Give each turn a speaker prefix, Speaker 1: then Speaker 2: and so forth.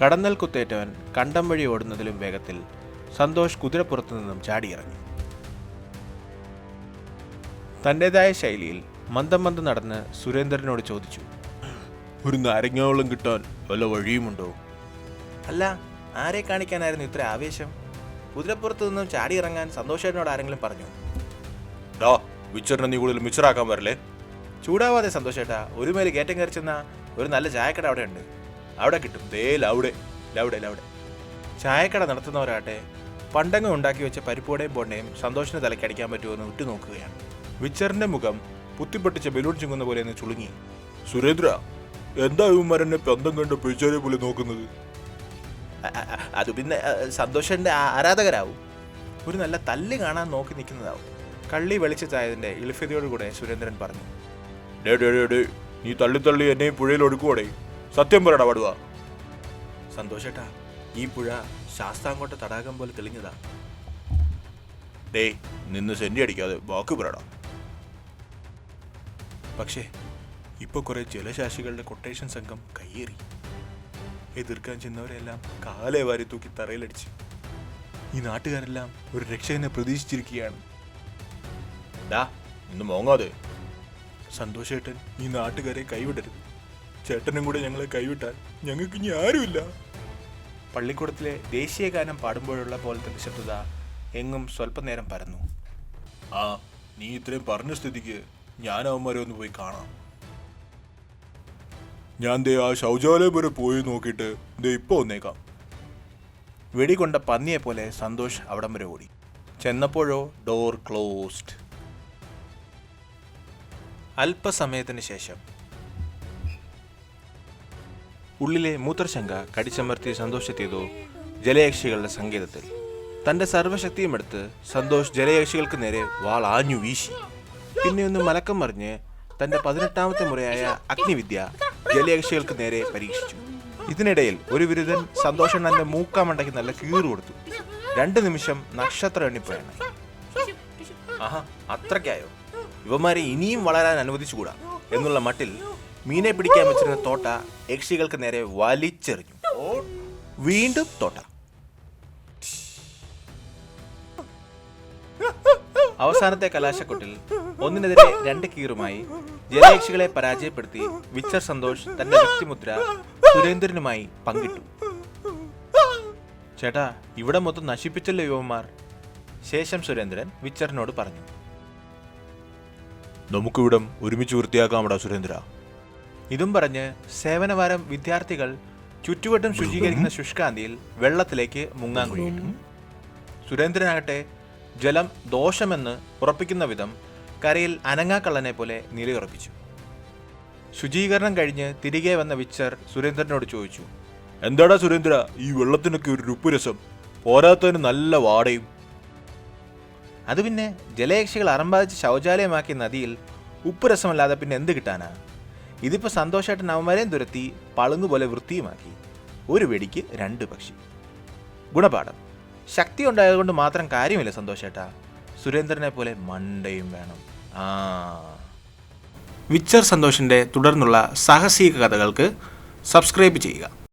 Speaker 1: കടന്നൽ കുത്തേറ്റവൻ കണ്ടം വഴി ഓടുന്നതിലും വേഗത്തിൽ സന്തോഷ് കുതിരപ്പുറത്തു നിന്നും ചാടിയിറങ്ങി. തന്റെതായ ശൈലിയിൽ മന്ദം മന്ദം നടന്ന് സുരേന്ദ്രനോട് ചോദിച്ചു ഒരു നാരങ്ങാവെള്ളം കിട്ടാൻ വല്ല വഴിയുമുണ്ടോ? അല്ല ആരെ കാണിക്കാനായിരുന്നു ഇത്ര ആവേശം? കുതിരപ്പുറത്ത് നിന്നും ചാടിയിറങ്ങാൻ സന്തോഷേട്ടനോട് ആരെങ്കിലും പറഞ്ഞു? ഡോ മിച്ചറിനെ നീ കൂടുതൽ മിച്ചറാക്കാൻ വരല്ലേ? ചൂടാവാതെ സന്തോഷേട്ടാ ഒരു മേൽ കയറ്റം കയറിച്ചെന്ന ഒരു നല്ല ചായക്കട അവിടെ ഉണ്ട് അവിടെ കിട്ടും. ദേ ലൗഡ് ലൗഡ് ലൗഡ്. ചായക്കട നടത്തുന്നവരാട്ടെ പണ്ടങ്ങ് ഉണ്ടാക്കി വെച്ച പരിപ്പുവടയും പൊണ്ണയും സന്തോഷിന് തലയ്ക്ക് അടിക്കാൻ പറ്റുമെന്ന് ഉറ്റുനോക്കുകയാണ് വിച്ചറിന്റെ മുഖം പുത്തിപ്പൊട്ടിച്ച ബലൂൺ ചുങ്ങുന്ന പോലെ ഒന്ന് ചുളുങ്ങി. സുരേന്ദ്ര എന്താ ഇവന്മാരെന്നെ പന്തം കണ്ട് പിഴിച്ചാരെ പോലെ നോക്കുന്നത്? അത് പിന്നെ സന്തോഷന്റെ ആരാധകരാവും. ഒരു നല്ല തല്ല് കാണാൻ നോക്കി നിൽക്കുന്നതാവും. കള്ളി വെളിച്ചത്തായതിന്റെ ഇളിഫ്യതയോടുകൂടെ സുരേന്ദ്രൻ പറഞ്ഞു ഡേ ഡേ ഡേ ഡേ നീ തള്ളി തള്ളി എന്നെ പുഴയിൽ ഒഴുക്കുവോടെ. സത്യം പറയടാ വടുവ. സന്തോഷേട്ടാ ഈ പുഴ ശാസ്താംകോട്ട തടാകം പോലെ തെളിഞ്ഞതാ. ഡേ നിന്ന് സെന്റി അടിക്കാതെ വാക്ക് പറയടാ. പക്ഷേ ഇപ്പൊ കുറെ ജലശാശികളുടെ കൊട്ടേഷൻ സംഘം കയ്യേറി. എതിർക്കാൻ ചെന്നവരെല്ലാം കാലേ വാരി തൂക്കി തറയിലടിച്ച്. ഈ നാട്ടുകാരെല്ലാം ഒരു രക്ഷകനെ പ്രതീക്ഷിച്ചിരിക്കുകയാണ്. ഡാ ഇന്ന് മോങ്ങാതെ. സന്തോഷേട്ടൻ ഈ നാട്ടുകാരെ കൈവിടരുത്. ചേട്ടനും കൂടെ ഞങ്ങളെ കൈവിട്ടാൽ ഞങ്ങൾക്ക് ഇനി ആരുമില്ല. പള്ളിക്കൂടത്തിലെ ദേശീയ ഗാനം പാടുമ്പോഴുള്ള പോലത്തെ നിശബ്ദത എങ്ങും സ്വല്പനേരം പരന്നു. ആ നീ ഇത്രയും പറഞ്ഞ സ്ഥിതിക്ക് ഞാൻ അവന്മാരെ ഒന്ന് പോയി കാണാം. ഞാൻ ദേ ആ ശൗചാലയം വരെ പോയി നോക്കിയിട്ട് ദേ ഇപ്പൊ വന്നേക്കാം. വെടികൊണ്ട പന്നിയെ പോലെ സന്തോഷ് അവിടം വരെ ഓടി. ചെന്നപ്പോഴോ ഡോർ ക്ലോസ്ഡ് അല്പസമയത്തിന് ശേഷം ഉള്ളിലെ മൂത്രശങ്ക കടിച്ചമർത്തിയ സന്തോഷെത്തിയതോ ജലയക്ഷികളുടെ സങ്കേതത്തിൽ. തന്റെ സർവശക്തിയും എടുത്ത് സന്തോഷ് ജലയക്ഷികൾക്ക് നേരെ വാൾ ആഞ്ഞു വീശി. പിന്നെ ഒന്ന് മലക്കം മറിഞ്ഞ് തന്റെ പതിനെട്ടാമത്തെ മുറയായ അഗ്നിവിദ്യ ജലയക്ഷികൾക്ക് നേരെ പരീക്ഷിച്ചു. ഇതിനിടയിൽ ഒരു വിരുദ്ധൻ സന്തോഷണ്ണന്റെ മൂക്കാമണ്ടയ്ക്ക് നല്ല കീറു കൊടുത്തു. രണ്ട് നിമിഷം നക്ഷത്ര എണ്ണിപ്പോയാണ്. ആഹാ അത്രയ്ക്കായോ? ഇവന്മാരെ ഇനിയും വളരാൻ അനുവദിച്ചുകൂടാ? എന്നുള്ള മട്ടിൽ മീനെ പിടിക്കാൻ വെച്ചിരുന്ന തോട്ട യക്ഷികൾക്ക് നേരെ വലിച്ചെറിഞ്ഞു. വീണ്ടും തോട്ട. അവസാനത്തെ കലാശക്കൊട്ടിൽ ഒന്നിനെതിരെ രണ്ട് കീറുമായി ജലയക്ഷികളെ പരാജയപ്പെടുത്തി വിച്ചർ സന്തോഷ് തന്റെ വ്യക്തിമുദ്ര സുരേന്ദ്രനുമായി പങ്കിട്ടു. ചേട്ടാ ഇവിടെ മൊത്തം നശിപ്പിച്ചല്ലോ യുവന്മാർ. ശേഷം സുരേന്ദ്രൻ വിച്ചറിനോട് പറഞ്ഞു. നമുക്കിവിടം ഒരുമിച്ച് വൃത്തിയാക്കാമടാ സുരേന്ദ്ര. ഇതും പറഞ്ഞ് സേവനവാരം വിദ്യാർത്ഥികൾ ചുറ്റുവട്ടം ശുചീകരിക്കുന്ന ശുഷ്കാന്തിയിൽ വെള്ളത്തിലേക്ക് മുങ്ങാൻ കഴിയിട്ടു സുരേന്ദ്രനാകട്ടെ ജലം ദോഷമെന്ന് ഉറപ്പിക്കുന്ന വിധം കരയിൽ അനങ്ങാക്കള്ളനെ പോലെ നിലയുറപ്പിച്ചു ശുചീകരണം കഴിഞ്ഞ് തിരികെ വന്ന വിച്ചർ സുരേന്ദ്രനോട് ചോദിച്ചു എന്താടാ സുരേന്ദ്ര ഈ വെള്ളത്തിനൊക്കെ ഒരു രുപ്പുരസം. പോരാത്തതിന് നല്ല വാടയും. അത് പിന്നെ ജലയക്ഷികൾ അറമ്പാദിച്ച് ശൗചാലയമാക്കിയ നദിയിൽ ഉപ്പുരസമല്ലാതെ പിന്നെ എന്ത് കിട്ടാനാ? ഇതിപ്പോ സന്തോഷമായിട്ട് നവമരെയും തുരത്തി പളുങ്ങുപോലെ വൃത്തിയുമാക്കി ഒരു വെടിക്ക് രണ്ട് പക്ഷി. ഗുണപാഠം. ശക്തി ഉണ്ടായതുകൊണ്ട് മാത്രം കാര്യമില്ല സന്തോഷേട്ടാ. സുരേന്ദ്രനെ പോലെ മണ്ടയും വേണം. ആ. വിച്ചർ സന്തോഷിന്റെ തുടർന്നുള്ള സാഹസിക കഥകൾക്ക് സബ്സ്ക്രൈബ് ചെയ്യുക.